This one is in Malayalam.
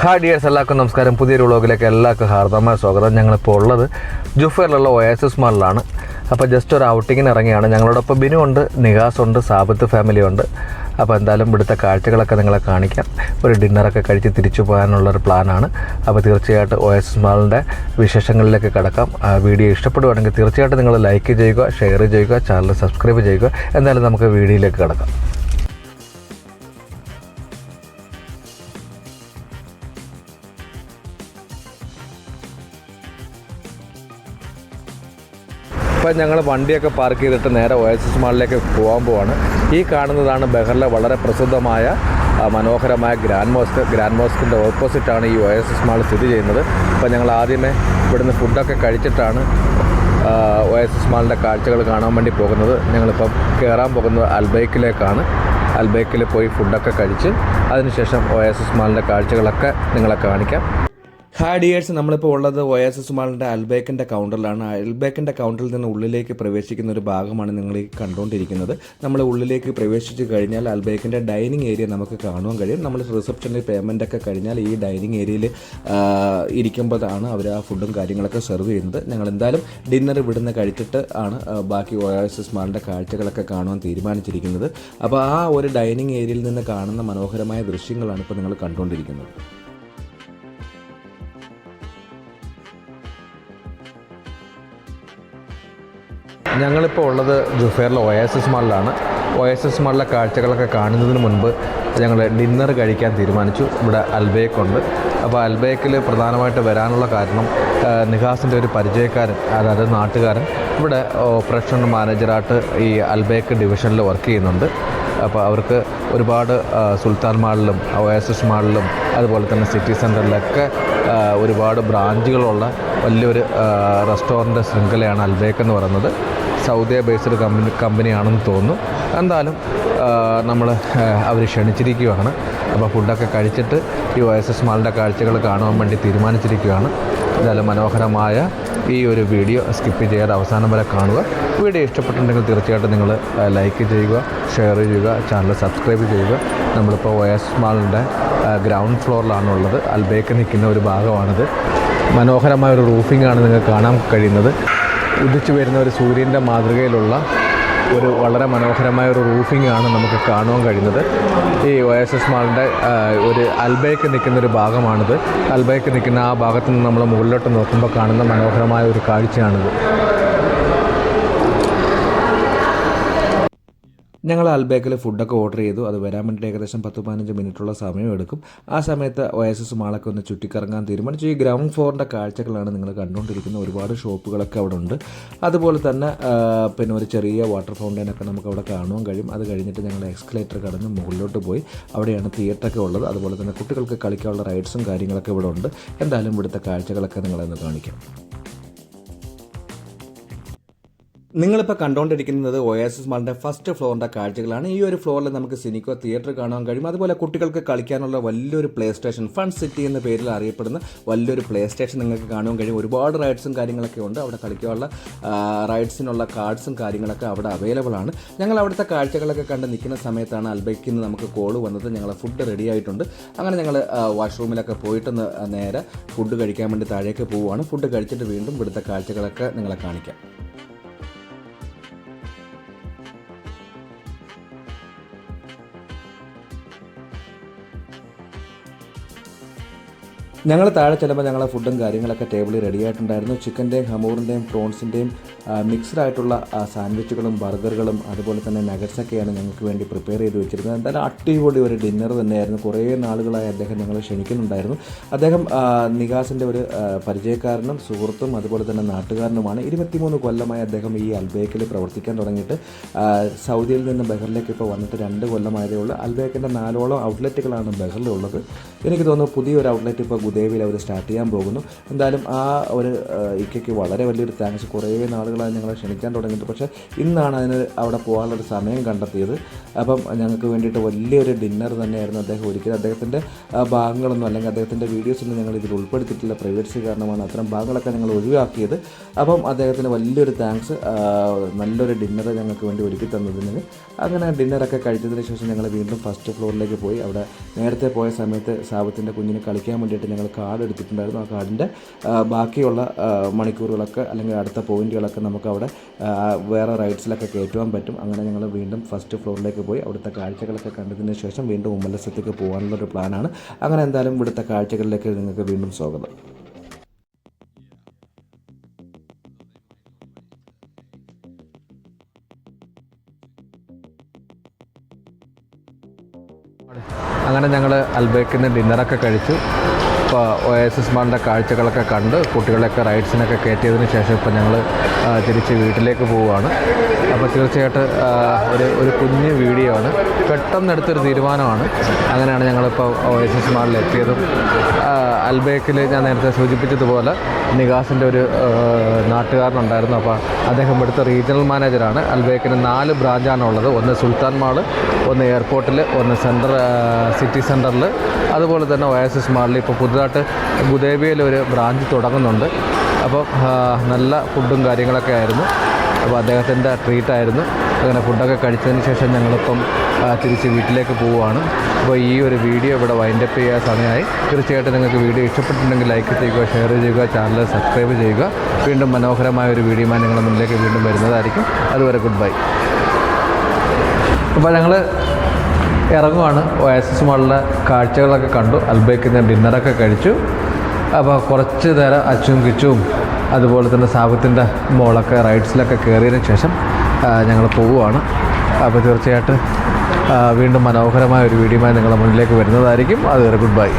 ഹായ് ഡിയേഴ്സ് എല്ലാവർക്കും നമസ്കാരം. പുതിയൊരു വ്ളോഗിലേക്ക് എല്ലാവർക്കും ഹാർദമായ സ്വാഗതം. ഞങ്ങളിപ്പോൾ ഉള്ളത് ജുഫറിലുള്ള ഒയാസിസ് മാളിലാണ് അപ്പോൾ ജസ്റ്റ് ഒരു ഔട്ടിങ്ങിന് ഇറങ്ങിയാണ്. ഞങ്ങളോടൊപ്പം ബിനു ഉണ്ട് നിഹാസ് ഉണ്ട് സാബത്ത് ഫാമിലി ഉണ്ട്. അപ്പോൾ എന്തായാലും ഇവിടുത്തെ കാഴ്ചകളൊക്കെ നിങ്ങളെ കാണിക്കാം. ഒരു ഡിന്നറൊക്കെ കഴിച്ച് തിരിച്ചു പോകാനുള്ളൊരു പ്ലാനാണ് അപ്പോൾ തീർച്ചയായിട്ടും ഒയാസിസ് മാളിന്റെ വിശേഷങ്ങളിലേക്ക് കിടക്കാം. ആ വീഡിയോ ഇഷ്ടപ്പെടുവാണെങ്കിൽ തീർച്ചയായിട്ടും നിങ്ങൾ ലൈക്ക് ചെയ്യുക ഷെയർ ചെയ്യുക ചാനൽ സബ്സ്ക്രൈബ് ചെയ്യുക. എന്തായാലും നമുക്ക് വീഡിയോയിലേക്ക് കിടക്കാം. ഇപ്പം ഞങ്ങൾ വണ്ടിയൊക്കെ പാർക്ക് ചെയ്തിട്ട് നേരെ ഒയസിസ് മാളിലേക്ക് പോകാൻ പോവാണ്. ഈ കാണുന്നതാണ് ബഹറിലെ വളരെ പ്രസിദ്ധമായ മനോഹരമായ ഗ്രാൻഡ് മോസ്ക് ഗ്രാൻഡ് മോസ്കിന്റെ ഓപ്പോസിറ്റാണ് ഈ ഒയസിസ് മാൾ സ്ഥിതി ചെയ്യുന്നത്. അപ്പോൾ ഞങ്ങൾ ആദ്യമേ ഇവിടുന്ന് ഫുഡൊക്കെ കഴിച്ചിട്ടാണ് ഒയസിസ് മാളിന്റെ കാഴ്ചകൾ കാണാൻ വേണ്ടി പോകുന്നത്. ഞങ്ങളിപ്പം കയറാൻ പോകുന്നത് അൽബൈക്കിലേക്കാണ് അൽബൈക്കിൽ പോയി ഫുഡൊക്കെ കഴിച്ച് അതിനുശേഷം ഒയസിസ് മാളിന്റെ കാഴ്ചകളൊക്കെ നിങ്ങളെ കാണിക്കാം. ഹായ് ഡിയേഴ്സ് നമ്മളിപ്പോൾ ഉള്ളത് ഒ എസ് എസ് മാളിന്റെ അൽബേക്കിന്റെ കൗണ്ടറിലാണ് അൽബേക്കിന്റെ കൗണ്ടറിൽ നിന്ന് ഉള്ളിലേക്ക് പ്രവേശിക്കുന്ന ഒരു ഭാഗമാണ് നിങ്ങൾ ഈ കണ്ടുകൊണ്ടിരിക്കുന്നത്. നമ്മൾ ഉള്ളിലേക്ക് പ്രവേശിച്ച് കഴിഞ്ഞാൽ അൽബേക്കിന്റെ ഡൈനിങ് ഏരിയ നമുക്ക് കാണുവാൻ കഴിയും. നമ്മൾ റിസപ്ഷനിൽ പേയ്മെന്റ് ഒക്കെ കഴിഞ്ഞാൽ ഈ ഡൈനിങ് ഏരിയയിൽ ഇരിക്കുമ്പോഴാണ് അവർ ആ ഫുഡും കാര്യങ്ങളൊക്കെ സെർവ് ചെയ്യുന്നത്. ഞങ്ങൾ എന്തായാലും ഡിന്നർ ഇവിടുന്ന് കഴിച്ചിട്ട് ആണ് ബാക്കി ഒ എസ് എസ് മാളിന്റെ കാഴ്ചകളൊക്കെ കാണുവാൻ തീരുമാനിച്ചിരിക്കുന്നത്. അപ്പോൾ ആ ഒരു ഡൈനിങ് ഏരിയയിൽ നിന്ന് കാണുന്ന മനോഹരമായ ദൃശ്യങ്ങളാണ് ഇപ്പോൾ നിങ്ങൾ കണ്ടുകൊണ്ടിരിക്കുന്നത്. ഞങ്ങളിപ്പോൾ ഉള്ളത് ജുഫേറിലെ എസ് മാളിലാണ് ഒ എസ് എസ് മാളിലെ കാഴ്ചകളൊക്കെ കാണുന്നതിന് മുൻപ് ഞങ്ങൾ ഡിന്നർ കഴിക്കാൻ തീരുമാനിച്ചു. ഇവിടെ അൽബേക്കുണ്ട് അപ്പോൾ അൽബേക്കിൽ പ്രധാനമായിട്ട് വരാനുള്ള കാരണം നിഹാസിന്റെ ഒരു പരിചയക്കാരൻ അതായത് നാട്ടുകാരൻ. ഇവിടെ ഓപ്പറേഷൻ മാനേജറായിട്ട് ഈ അൽബേക്ക് ഡിവിഷനിൽ വർക്ക് ചെയ്യുന്നുണ്ട്. അപ്പോൾ അവർക്ക് ഒരുപാട് സുൽത്താൻ മാളിലും ഒ എസ് എസ് മാളിലും അതുപോലെ തന്നെ സിറ്റി സെന്ററിലൊക്കെ ഒരുപാട് ബ്രാഞ്ചുകളുള്ള വലിയൊരു റെസ്റ്റോറന്റ് ശൃംഖലയാണ് അൽബേക്ക് എന്ന് പറയുന്നത്. സൗദി ബേസ്ഡ് കമ്പനി കമ്പനിയാണെന്ന് തോന്നുന്നു. എന്തായാലും നമ്മൾ അവർ ക്ഷണിച്ചിരിക്കുകയാണ്. അപ്പോൾ ഫുഡൊക്കെ കഴിച്ചിട്ട് ഈ ഒ എസ് എസ് മാളിന്റെ കാഴ്ചകൾ കാണുവാൻ വേണ്ടി തീരുമാനിച്ചിരിക്കുകയാണ്. എന്തായാലും മനോഹരമായ ഈ ഒരു വീഡിയോ സ്കിപ്പ് ചെയ്യാതെ അവസാനം വരെ കാണുക. വീഡിയോ ഇഷ്ടപ്പെട്ടിട്ടുണ്ടെങ്കിൽ തീർച്ചയായിട്ടും നിങ്ങൾ ലൈക്ക് ചെയ്യുക ഷെയർ ചെയ്യുക ചാനൽ സബ്സ്ക്രൈബ് ചെയ്യുക. നമ്മളിപ്പോൾ ഒ എസ് മാളിന്റെ ഗ്രൗണ്ട് ഫ്ലോറിലാണുള്ളത്. അൽബേക്ക് നിൽക്കുന്ന ഒരു ഭാഗമാണിത്. മനോഹരമായ ഒരു റൂഫിംഗ് ആണ് നിങ്ങൾക്ക് കാണാൻ കഴിയുന്നത്. ഉദിച്ചു വരുന്ന ഒരു സൂര്യന്റെ മാതൃകയിലുള്ള ഒരു വളരെ മനോഹരമായ ഒരു റൂഫിംഗ് ആണ് നമുക്ക് കാണുവാൻ കഴിയുന്നത്. ഈ ഒ എസ് എസ് മാളിന്റെ ഒരു അൽബയ്ക്ക് നിൽക്കുന്ന ഒരു ഭാഗമാണിത്. അൽബയ്ക്ക് നിൽക്കുന്ന ആ ഭാഗത്ത് നിന്ന് നമ്മൾ മുകളിലോട്ട് നോക്കുമ്പോൾ കാണുന്ന മനോഹരമായ ഒരു കാഴ്ചയാണിത്. ഞങ്ങൾ അൽബേക്കിൽ ഫുഡൊക്കെ ഓർഡർ ചെയ്തു. അത് വരാൻ വേണ്ടിയിട്ട് ഏകദേശം പത്ത് പതിനഞ്ച് മിനിറ്റുള്ള സമയം എടുക്കും. ആ സമയത്ത് ഒയസസ് മാളൊക്കെ ഒന്ന് ചുറ്റിക്കറങ്ങാൻ തീരുമാനിച്ചു. ഈ ഗ്രൗണ്ട് ഫ്ലോറിന്റെ കാഴ്ചകളാണ് നിങ്ങൾ കണ്ടുകൊണ്ടിരിക്കുന്നത്. ഒരുപാട് ഷോപ്പുകളൊക്കെ അവിടെ ഉണ്ട് അതുപോലെ തന്നെ പിന്നെ ഒരു ചെറിയ വാട്ടർ ഫൗണ്ടൈനൊക്കെ നമുക്ക് അവിടെ കാണുവാൻ കഴിയും. അത് കഴിഞ്ഞിട്ട് ഞങ്ങൾ എക്സ്കലേറ്റർ കടന്ന് മുകളിലോട്ട് പോയി. അവിടെയാണ് തിയേറ്ററൊക്കെ ഉള്ളത്. അതുപോലെ തന്നെ കുട്ടികൾക്ക് കളിക്കാനുള്ള റൈഡ്സും കാര്യങ്ങളൊക്കെ ഇവിടെ ഉണ്ട്. എന്തായാലും ഇവിടുത്തെ കാഴ്ചകളൊക്കെ നിങ്ങളെന്ന് കാണിക്കാം. നിങ്ങളിപ്പോൾ കണ്ടുകൊണ്ടിരിക്കുന്നത് ഒ എസ് എസ് മാളിന്റെ ഫസ്റ്റ് ഫ്ലോറിന്റെ കാഴ്ചകളാണ്. ഈ ഒരു ഫ്ലോറിൽ നമുക്ക് സിനിക്കോ തിയേറ്റർ കാണാൻ കഴിയും. അതുപോലെ കുട്ടികൾക്ക് കളിക്കാനുള്ള വലിയൊരു പ്ലേ സ്റ്റേഷൻ ഫൺ സിറ്റി എന്ന പേരിൽ അറിയപ്പെടുന്ന വലിയൊരു പ്ലേ സ്റ്റേഷൻ നിങ്ങൾക്ക് കാണാൻ കഴിയും. ഒരുപാട് റൈഡ്സും കാര്യങ്ങളൊക്കെ ഉണ്ട്. അവിടെ കളിക്കാനുള്ള റൈഡ്സിനുള്ള കാർഡ്സും കാര്യങ്ങളൊക്കെ അവിടെ അവൈലബിൾ ആണ്. ഞങ്ങൾ അവിടുത്തെ കാഴ്ചകളൊക്കെ കണ്ട് നിൽക്കുന്ന സമയത്താണ് അൽബയ്ക്ക് നിന്ന് നമുക്ക് കോൾ വന്നത്. ഞങ്ങൾ ഫുഡ് റെഡി ആയിട്ടുണ്ട്. അങ്ങനെ ഞങ്ങൾ വാഷ്റൂമിലൊക്കെ പോയിട്ടൊന്ന് നേരെ ഫുഡ് കഴിക്കാൻ വേണ്ടി താഴേക്ക് പോവുകയാണ്. ഫുഡ് കഴിച്ചിട്ട് വീണ്ടും ഇവിടുത്തെ കാഴ്ചകളൊക്കെ നിങ്ങളെ കാണിക്കാം. ഞങ്ങൾ താഴെ ചെല്ലുമ്പോൾ ഞങ്ങളെ ഫുഡും കാര്യങ്ങളൊക്കെ ടേബിളിൽ റെഡി ആയിട്ടുണ്ടായിരുന്നു. ചിക്കന്റെയും ഹമൂറിന്റെയും പ്രോൺസിന്റെയും മിക്സ്ഡ് ആയിട്ടുള്ള സാൻഡ്വിച്ചുകളും ബർഗറുകളും അതുപോലെ തന്നെ നഗറ്റ്സൊക്കെയാണ് ഞങ്ങൾക്ക് വേണ്ടി പ്രിപ്പയർ ചെയ്ത് വെച്ചിരുന്നത്. എന്തായാലും അടിപൊളി ഒരു ഡിന്നർ തന്നെയായിരുന്നു. കുറേ നാളുകളായി അദ്ദേഹം ഞങ്ങളെ ക്ഷണിക്കുന്നുണ്ടായിരുന്നു. അദ്ദേഹം നികാസിന്റെ ഒരു പരിചയക്കാരനും സുഹൃത്തും അതുപോലെ തന്നെ നാട്ടുകാരനുമാണ്. ഇരുപത്തിമൂന്ന് കൊല്ലമായി അദ്ദേഹം ഈ അൽബേക്കിൽ പ്രവർത്തിക്കാൻ തുടങ്ങിയിട്ട് സൗദിയിൽ നിന്ന് ബഹറിലേക്ക് ഇപ്പോൾ വന്നിട്ട് രണ്ട് കൊല്ലമായതേ ഉള്ളൂ. അൽബേക്കിന്റെ നാലോളം ഔട്ട്ലെറ്റുകളാണ് ബഹറിലുള്ളത്. എനിക്ക് തോന്നുന്നു പുതിയൊരു ഔട്ട്ലെറ്റ് ഇപ്പോൾ അബുദാബിയിൽ അവർ സ്റ്റാർട്ട് ചെയ്യാൻ പോകുന്നു. എന്തായാലും ആ ഒരു ഇക്കയ്ക്ക് വളരെ വലിയൊരു താങ്ക്സ് കുറേ നാളുകളായി ഞങ്ങളെ ക്ഷണിക്കാൻ തുടങ്ങിയിട്ട്. പക്ഷേ ഇന്നാണ് അതിന് അവിടെ പോകാനുള്ളൊരു സമയം കണ്ടെത്തിയത്. അപ്പം ഞങ്ങൾക്ക് വേണ്ടിയിട്ട് വലിയൊരു ഡിന്നർ തന്നെയായിരുന്നു അദ്ദേഹം ഒരിക്കലും അദ്ദേഹത്തിന്റെ ഭാഗങ്ങളൊന്നും അല്ലെങ്കിൽ അദ്ദേഹത്തിന്റെ വീഡിയോസൊന്നും ഞങ്ങൾ ഇതിൽ ഉൾപ്പെടുത്തിയിട്ടില്ല. പ്രൈവറ്റ്സി കാരണമാണ് അത്തരം ഭാഗങ്ങളൊക്കെ ഞങ്ങൾ ഒഴിവാക്കിയത്. അപ്പം അദ്ദേഹത്തിന് വലിയൊരു താങ്ക്സ് നല്ലൊരു ഡിന്നർ ഞങ്ങൾക്ക് വേണ്ടി ഒരുക്കി തന്നതിന്. അങ്ങനെ ഡിന്നറൊക്കെ കഴിച്ചതിന് ശേഷം ഞങ്ങൾ വീണ്ടും ഫസ്റ്റ് ഫ്ലോറിലേക്ക് പോയി. അവിടെ നേരത്തെ പോയ സമയത്ത് സാബത്തിന്റെ കുഞ്ഞിന് കളിക്കാൻ വേണ്ടിയിട്ട് ഞങ്ങൾ കാർഡ് എടുത്തിട്ടുണ്ടായിരുന്നു. ആ കാർഡിന്റെ ബാക്കിയുള്ള മണിക്കൂറുകളൊക്കെ അല്ലെങ്കിൽ അടുത്ത പോയിന്റുകളൊക്കെ നമുക്ക് അവിടെ വേറെ റൈഡ്സിലൊക്കെ കയറ്റുവാൻ പറ്റും. അങ്ങനെ ഞങ്ങൾ വീണ്ടും ഫസ്റ്റ് ഫ്ലോറിലേക്ക് പോയി. അവിടുത്തെ കാഴ്ചകളൊക്കെ കണ്ടതിന് ശേഷം വീണ്ടും ഉമ്മലസത്തേക്ക് പോകാനുള്ളൊരു പ്ലാനാണ്. അങ്ങനെ എന്തായാലും ഇവിടുത്തെ കാഴ്ചകളിലേക്ക് നിങ്ങൾക്ക് വീണ്ടും സ്വാഗതം. അങ്ങനെ ഞങ്ങൾ അൽബേക്കിൽ ഡിന്നറൊക്കെ കഴിച്ചു. ഇപ്പോൾ ഒ എസ് എസ് മാളിന്റെ കാഴ്ചകളൊക്കെ കണ്ട് കുട്ടികളെയൊക്കെ റൈഡ്സിനൊക്കെ കയറ്റിയതിന് ശേഷം ഇപ്പോൾ ഞങ്ങൾ തിരിച്ച് വീട്ടിലേക്ക് പോവുകയാണ്. അപ്പോൾ തീർച്ചയായിട്ടും ഒരു ഒരു കുഞ്ഞ് വീഡിയോ ആണ്. പെട്ടെന്ന് എടുത്തൊരു തീരുമാനമാണ്. അങ്ങനെയാണ് ഞങ്ങളിപ്പോൾ ഒ എസ് എസ് മാളിൽ എത്തിയതും അൽബേക്കിൽ ഞാൻ നേരത്തെ സൂചിപ്പിച്ചതുപോലെ നിഗാസിന്റെ ഒരു നാട്ടുകാരനുണ്ടായിരുന്നു. അപ്പോൾ അദ്ദേഹം ഇവിടുത്തെ റീജിയണൽ മാനേജറാണ് അൽബേക്കിന് നാല് ബ്രാഞ്ചാണ് ഉള്ളത്. ഒന്ന് സുൽത്താൻ മാൾ ഒന്ന് എയർപോർട്ടിൽ ഒന്ന് സെൻട്രൽ സിറ്റി സെന്ററിൽ അതുപോലെ തന്നെ ഒ എസ് എസ് മാളിൽ ഇപ്പോൾ പുതുതായിട്ട് ഗുദേബിയയിൽ ഒരു ബ്രാഞ്ച് തുടങ്ങുന്നുണ്ട് അപ്പോൾ നല്ല ഫുഡും കാര്യങ്ങളൊക്കെ ആയിരുന്നു. അപ്പോൾ അദ്ദേഹത്തിന്റെ ട്രീറ്റായിരുന്നു. അങ്ങനെ ഫുഡൊക്കെ കഴിച്ചതിന് ശേഷം ഞങ്ങളിപ്പം തിരിച്ച് വീട്ടിലേക്ക് പോവുകയാണ്. അപ്പോൾ ഈ ഒരു വീഡിയോ ഇവിടെ വൈൻഡപ്പ് ചെയ്യാൻ സമയമായി. തീർച്ചയായിട്ടും നിങ്ങൾക്ക് വീഡിയോ ഇഷ്ടപ്പെട്ടിട്ടുണ്ടെങ്കിൽ ലൈക്ക് ചെയ്യുക ഷെയർ ചെയ്യുക ചാനൽ സബ്സ്ക്രൈബ് ചെയ്യുക. വീണ്ടും മനോഹരമായ ഒരു വീഡിയോമായി നിങ്ങളുടെ മുന്നിലേക്ക് വീണ്ടും വരുന്നതായിരിക്കും. അതുവരെ ഗുഡ് ബൈ അപ്പോൾ ഞങ്ങൾ ഇറങ്ങുവാണ്. ഒ എസ് എസ് മാളിലെ കാഴ്ചകളൊക്കെ കണ്ടു അൽബേക്കിൽ ഡിന്നറൊക്കെ കഴിച്ചു. അപ്പോൾ കുറച്ച് നേരം അച്ചും കിച്ചും അതുപോലെ തന്നെ സാബത്തിന്റെ മോളൊക്കെ റൈഡ്സിലൊക്കെ കയറിയതിന് ശേഷം ഞങ്ങൾ പോവുകയാണ് അപ്പോൾ തീർച്ചയായിട്ടും വീണ്ടും മനോഹരമായ ഒരു വീഡിയോയുമായി നിങ്ങളുടെ മുന്നിലേക്ക് വരുന്നതായിരിക്കും. അതുവരെ ഗുഡ് ബൈ